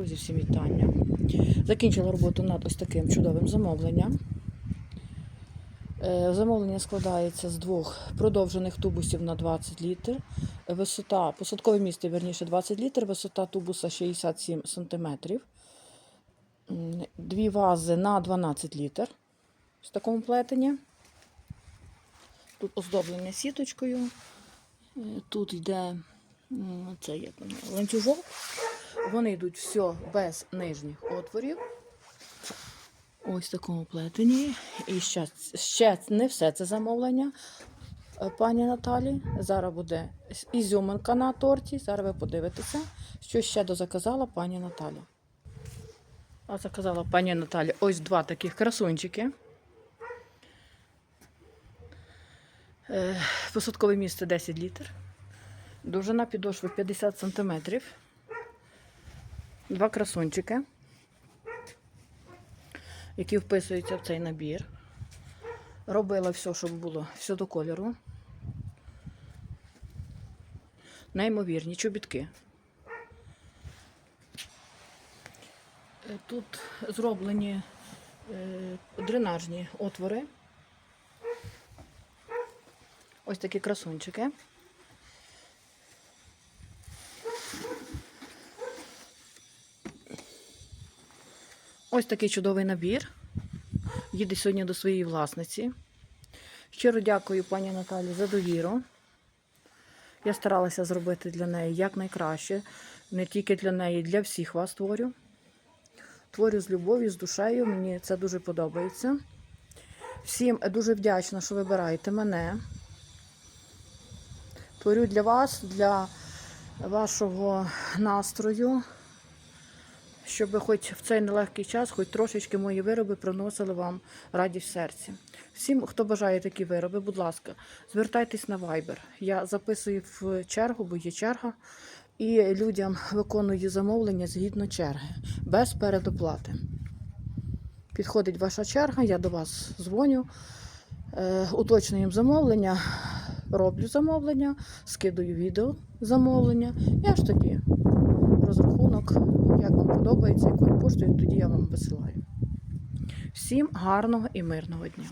Друзі, всім вітання. Закінчила роботу над ось таким чудовим замовленням. Е, Замовлення складається з двох продовжених тубусів на 20 літр. Висота, посадкове місце, верніше 20 літр, висота тубуса 67 см. Дві вази на 12 літр в такому плетенні. Тут оздоблення сіточкою. Е, Тут йде це як ланцюжок. Вони йдуть все без нижніх отворів. Ось в такому плетенні. І ще, ще не все це замовлення е, пані Наталі. Зараз буде ізюминка на торті. Зараз ви подивитеся, що ще дозаказала пані Наталя. А заказала пані Наталя ось два таких красунчики. Е, Посадкове місце 10 літр. Довжина підошви 50 см. Два красунчики, які вписуються в цей набір. Робила все, щоб було все до кольору. Неймовірні чобітки. Е, Тут зроблені е, дренажні отвори. Ось такі красунчики. Ось такий чудовий набір. Їде сьогодні до своєї власниці. Щиро дякую пані Наталі за довіру. Я старалася зробити для неї якнайкраще. Не тільки для неї, для всіх вас творю. Творю з любов'ю, з душею. Мені це дуже подобається. Всім дуже вдячна, що вибираєте мене. Творю для вас, для вашого настрою, щоб хоч в цей нелегкий час, хоч трошечки мої вироби приносили вам радість серці. Всім, хто бажає такі вироби, будь ласка, звертайтесь на Viber. Я записую в чергу, бо є черга, і людям виконую замовлення згідно черги, без передоплати. Підходить ваша черга, я до вас дзвоню, е, уточнюємо замовлення, роблю замовлення, скидаю відео замовлення. Я ж тоді розрахунок, як вам подобається, якою поштою, тоді я вам висилаю. Всім гарного і мирного дня!